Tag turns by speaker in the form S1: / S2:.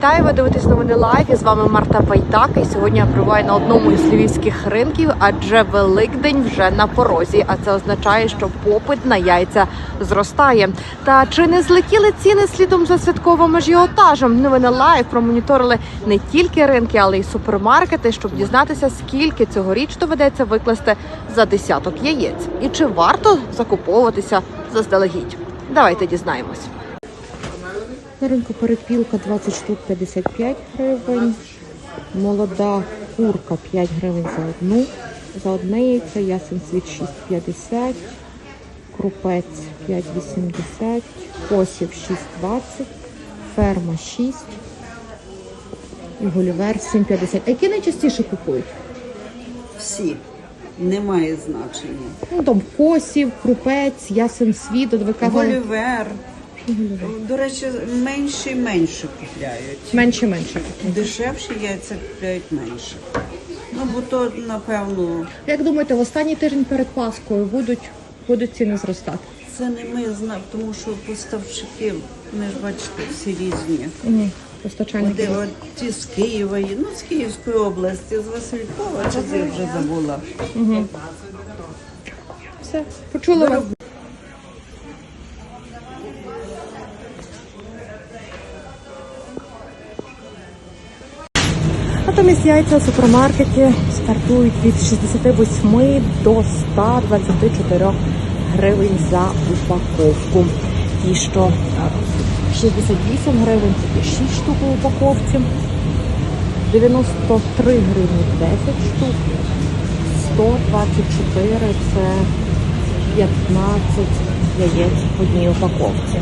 S1: Вітаю, ви дивитесь новини лайв. І з вами Марта Байтак. І сьогодні я прибуваю на одному із львівських ринків, адже Великдень вже на порозі. А це означає, що попит на яйця зростає. Та чи не злетіли ціни слідом за святковим ажіотажем? Новини лайв промоніторили не тільки ринки, але й супермаркети, щоб дізнатися, скільки цьогоріч доведеться викласти за десяток яєць, і чи варто закуповуватися заздалегідь. Давайте дізнаємось. На ринку перепілка 20 штук 55 гривень. Молода курка 5 гривень за одну. За одне яйце ясен світ 6,50. Крупець 5,80. Косів 6,20. Ферма 6. І гулівер 7,50. А які найчастіше купують?
S2: Всі. Немає значення.
S1: Ну там косів, крупець, ясен світ. От ви казали,
S2: Голівер. До речі, менше і менше купляють.
S1: менше менше. купляють.
S2: Дешевші яйця купляють менше. Ну, бо то, напевно,
S1: Як думаєте, в останній тиждень перед Паскою будуть, будуть ціни зростати?
S2: це не ми знаємо, тому що поставщики, ми ж бачите, всі різні.
S1: Угу. Постачальники.
S2: Де от ті з Києва, є, ну з Київської області, з Василькова, чи я вже забула.
S1: Все, почули вас. Натомість яйця у супермаркеті стартують від 68 до 124 гривень за упаковку. Ті, що е, 68 гривень, це 6 штук у упаковці. 93 гривні 10 штук. 124 це 15 яєць в одній упаковці.